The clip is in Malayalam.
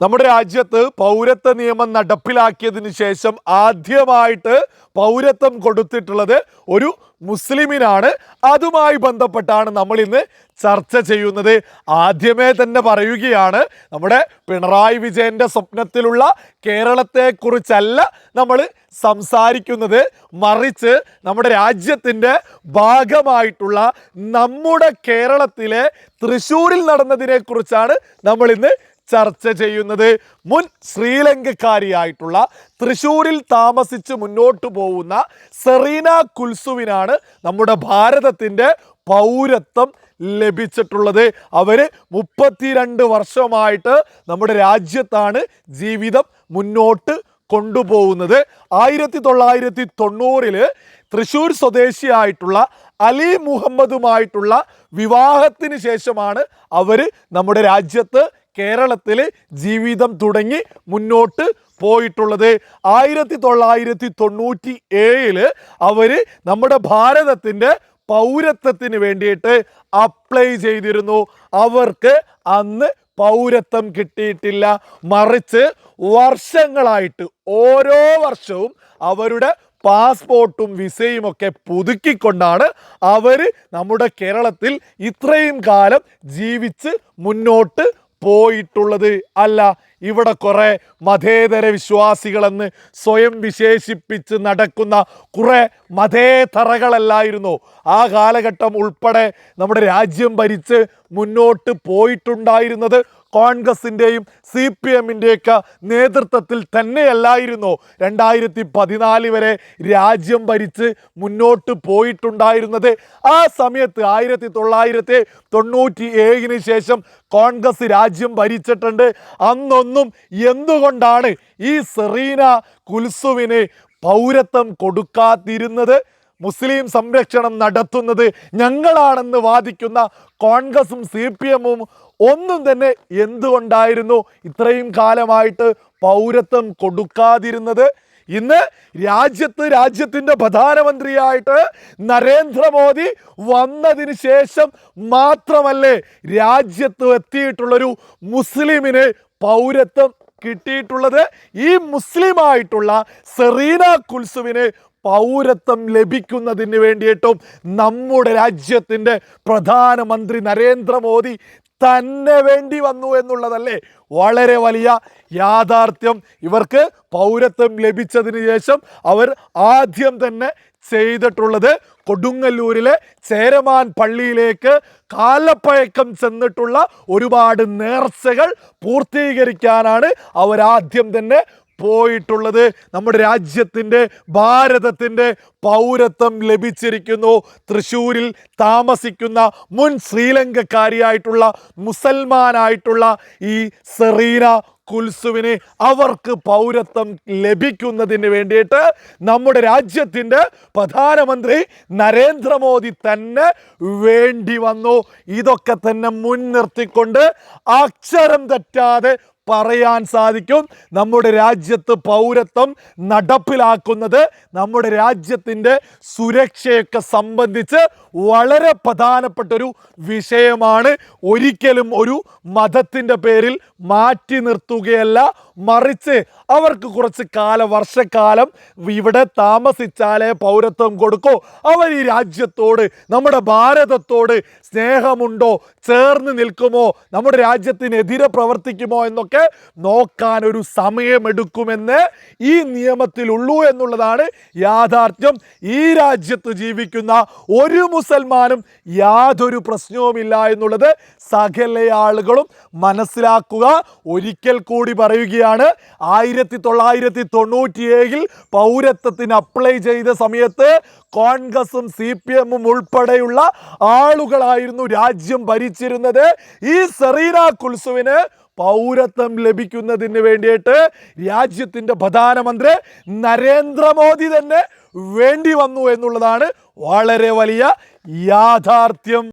നമ്മുടെ രാജ്യത്ത് പൗരത്വ നിയമം നടപ്പിലാക്കിയതിന് ശേഷം ആദ്യമായിട്ട് പൗരത്വം കൊടുത്തിട്ടുള്ളത് ഒരു മുസ്ലിമിനാണ്. അതുമായി ബന്ധപ്പെട്ടാണ് നമ്മൾ ഇന്ന് ചർച്ച ചെയ്യുന്നത്. ആദ്യമേ തന്നെ പറയുകയാണ് നമ്മുടെ പിണറായി വിജയന്റെ സ്വപ്നത്തിലുള്ള കേരളത്തെക്കുറിച്ചല്ല നമ്മൾ സംസാരിക്കുന്നത്. മറിച്ച് നമ്മുടെ രാജ്യത്തിന്റെ ഭാഗമായിട്ടുള്ള നമ്മുടെ കേരളത്തിലെ തൃശ്ശൂരിൽ നടന്നതിനെക്കുറിച്ചാണ് നമ്മൾ ഇന്ന് ചർച്ച ചെയ്യുന്നത് മുൻ ശ്രീലങ്കക്കാരിയായിട്ടുള്ള തൃശൂരിൽ താമസിച്ച് മുന്നോട്ട് പോകുന്ന സെറീന കുൽസുവിനാണ് നമ്മുടെ ഭാരതത്തിന്റെ പൗരത്വം ലഭിച്ചിട്ടുള്ളത്. അവർ മുപ്പത്തിരണ്ട് വർഷമായിട്ട് നമ്മുടെ രാജ്യത്താണ് ജീവിതം മുന്നോട്ട് കൊണ്ടുപോകുന്നത്. ആയിരത്തി തൊള്ളായിരത്തി തൊണ്ണൂറിൽ തൃശ്ശൂർ സ്വദേശിയായിട്ടുള്ള അലി മുഹമ്മദുമായിട്ടുള്ള വിവാഹത്തിന് ശേഷമാണ് അവർ നമ്മുടെ രാജ്യത്ത് കേരളത്തിൽ ജീവിതം തുടങ്ങി മുന്നോട്ട് പോയിട്ടുള്ളത്. ആയിരത്തി തൊള്ളായിരത്തി തൊണ്ണൂറ്റി ഏഴിൽ അവർ നമ്മുടെ ഭാരതത്തിന്റെ പൗരത്വത്തിന് വേണ്ടിയിട്ട് അപ്ലൈ ചെയ്തിരുന്നു. അവർക്ക് അന്ന് പൗരത്വം കിട്ടിയിട്ടില്ല. മറിച്ച് വർഷങ്ങളായിട്ട് ഓരോ വർഷവും അവരുടെ പാസ്പോർട്ടും വിസയും ഒക്കെ പുതുക്കിക്കൊണ്ടാണ് അവർ നമ്മുടെ കേരളത്തിൽ ഇത്രയും കാലം ജീവിച്ച് മുന്നോട്ട് പോയിട്ടുള്ളത് അല്ല. ഇവിടെ കുറേ മതേതര വിശ്വാസികളെന്ന് സ്വയം വിശേഷിപ്പിച്ച് നടക്കുന്ന കുറേ മതേതറകളല്ലായിരുന്നു ആ കാലഘട്ടം ഉൾപ്പെടെ നമ്മുടെ രാജ്യം ഭരിച്ച് മുന്നോട്ട് പോയിട്ടുണ്ടായിരുന്നത് കോൺഗ്രസിന്റെയും സി പി എമ്മിന്റെയൊക്കെ നേതൃത്വത്തിൽ തന്നെയല്ലായിരുന്നോ. രണ്ടായിരത്തി പതിനാല് വരെ രാജ്യം ഭരിച്ച് മുന്നോട്ട് പോയിട്ടുണ്ടായിരുന്നത്. ആ സമയത്ത് ആയിരത്തി തൊള്ളായിരത്തി തൊണ്ണൂറ്റി ഏഴിന് ശേഷം കോൺഗ്രസ് രാജ്യം ഭരിച്ചിട്ടുണ്ട്. അന്നൊന്നും എന്തുകൊണ്ടാണ് ഈ സെറീന കുൽസുവിന് പൗരത്വം കൊടുക്കാതിരുന്നത്? മുസ്ലിം സംരക്ഷണം നടത്തുന്നത് ഞങ്ങളാണെന്ന് വാദിക്കുന്ന കോൺഗ്രസും സി പി എമ്മും ഒന്നും തന്നെ എന്തുകൊണ്ടായിരുന്നു ഇത്രയും കാലമായിട്ട് പൗരത്വം കൊടുക്കാതിരുന്നത്? ഇന്ന് രാജ്യത്ത് രാജ്യത്തിന്റെ പ്രധാനമന്ത്രിയായിട്ട് നരേന്ദ്രമോദി വന്നതിന് ശേഷം മാത്രമല്ലേ രാജ്യത്ത് എത്തിയിട്ടുള്ളൊരു മുസ്ലിമിന് പൗരത്വം കിട്ടിയിട്ടുള്ളത്? ഈ മുസ്ലിമായിട്ടുള്ള സെറീന കുൽസുവിന് പൗരത്വം ലഭിക്കുന്നതിന് വേണ്ടിയിട്ടും നമ്മുടെ രാജ്യത്തിന്റെ പ്രധാനമന്ത്രി നരേന്ദ്രമോദി തന്നെ വേണ്ടി വന്നു എന്നുള്ളതല്ലേ? വളരെ വലിയ യാഥാർത്ഥ്യം. ഇവർക്ക് പൗരത്വം ലഭിച്ചതിന് ശേഷം അവർ ആദ്യം തന്നെ ചെയ്തിട്ടുള്ളത് കൊടുങ്ങല്ലൂരിലെ ചേരമാൻ പള്ളിയിലേക്ക് കാലപ്പഴക്കം ചെന്നിട്ടുള്ള ഒരുപാട് നേർച്ചകൾ പൂർത്തീകരിക്കാനാണ് അവരാദ്യം തന്നെ പോയിട്ടുള്ളത് നമ്മുടെ രാജ്യത്തിന്റെ ഭാരതത്തിന്റെ പൗരത്വം ലഭിച്ചിരിക്കുന്നു. തൃശ്ശൂരിൽ താമസിക്കുന്ന മുൻ ശ്രീലങ്കക്കാരിയായിട്ടുള്ള മുസൽമാനായിട്ടുള്ള ഈ സെറീന കുൽസുവിന് അവർക്ക് പൗരത്വം ലഭിക്കുന്നതിന് വേണ്ടിയിട്ട് നമ്മുടെ രാജ്യത്തിന്റെ പ്രധാനമന്ത്രി നരേന്ദ്രമോദി തന്നെ വേണ്ടി വന്നു. ഇതൊക്കെ തന്നെ മുൻനിർത്തിക്കൊണ്ട് അക്ഷരം തെറ്റാതെ പറയാൻ സാധിക്കും. നമ്മുടെ രാജ്യത്ത് പൗരത്വം നടപ്പിലാക്കുന്നത് നമ്മുടെ രാജ്യത്തിന്റെ സുരക്ഷയൊക്കെ സംബന്ധിച്ച് വളരെ പ്രധാനപ്പെട്ടൊരു വിഷയമാണ്. ഒരിക്കലും ഒരു മതത്തിന്റെ പേരിൽ മാറ്റി നിർത്തുകയല്ല മറിച്ച് അവർക്ക് കുറച്ച് കാല വർഷക്കാലം ഇവിടെ താമസിച്ചാലേ പൗരത്വം കൊടുക്കൂ. അവർ ഈ രാജ്യത്തോട് നമ്മുടെ ഭാരതത്തോട് സ്നേഹമുണ്ടോ? ചേർന്ന് നിൽക്കുമോ? നമ്മുടെ രാജ്യത്തിനെതിരെ പ്രവർത്തിക്കുമോ എന്നൊക്കെ നോക്കാൻ ഒരു സമയമെടുക്കുമെന്ന് ഈ നിയമത്തിലുള്ളൂ എന്നുള്ളതാണ് യാഥാർത്ഥ്യം. ഈ രാജ്യത്ത് ജീവിക്കുന്ന ഒരു മുസൽമാനും യാതൊരു പ്രശ്നവുമില്ല എന്നുള്ളത് സകല ആളുകളും മനസ്സിലാക്കുക. ഒരിക്കൽ കൂടി പറയുകയാണ്. ആയിരത്തി തൊള്ളായിരത്തി തൊണ്ണൂറ്റി ഏഴിൽ പൗരത്വത്തിന് അപ്ലൈ ചെയ്ത സമയത്ത് കോൺഗ്രസും സി പി എമ്മും ഉൾപ്പെടെയുള്ള ആളുകളായിരുന്നു രാജ്യം ഭരിച്ചിരുന്നത്. ഈ സെറീന കുൽസുവിന് പൗരത്വം ലഭിക്കുന്നതിന് വേണ്ടിയിട്ട് രാജ്യത്തിന്റെ പ്രധാനമന്ത്രി നരേന്ദ്രമോദി തന്നെ വേണ്ടി വന്നു എന്നുള്ളതാണ് വളരെ വലിയ യാഥാർത്ഥ്യം.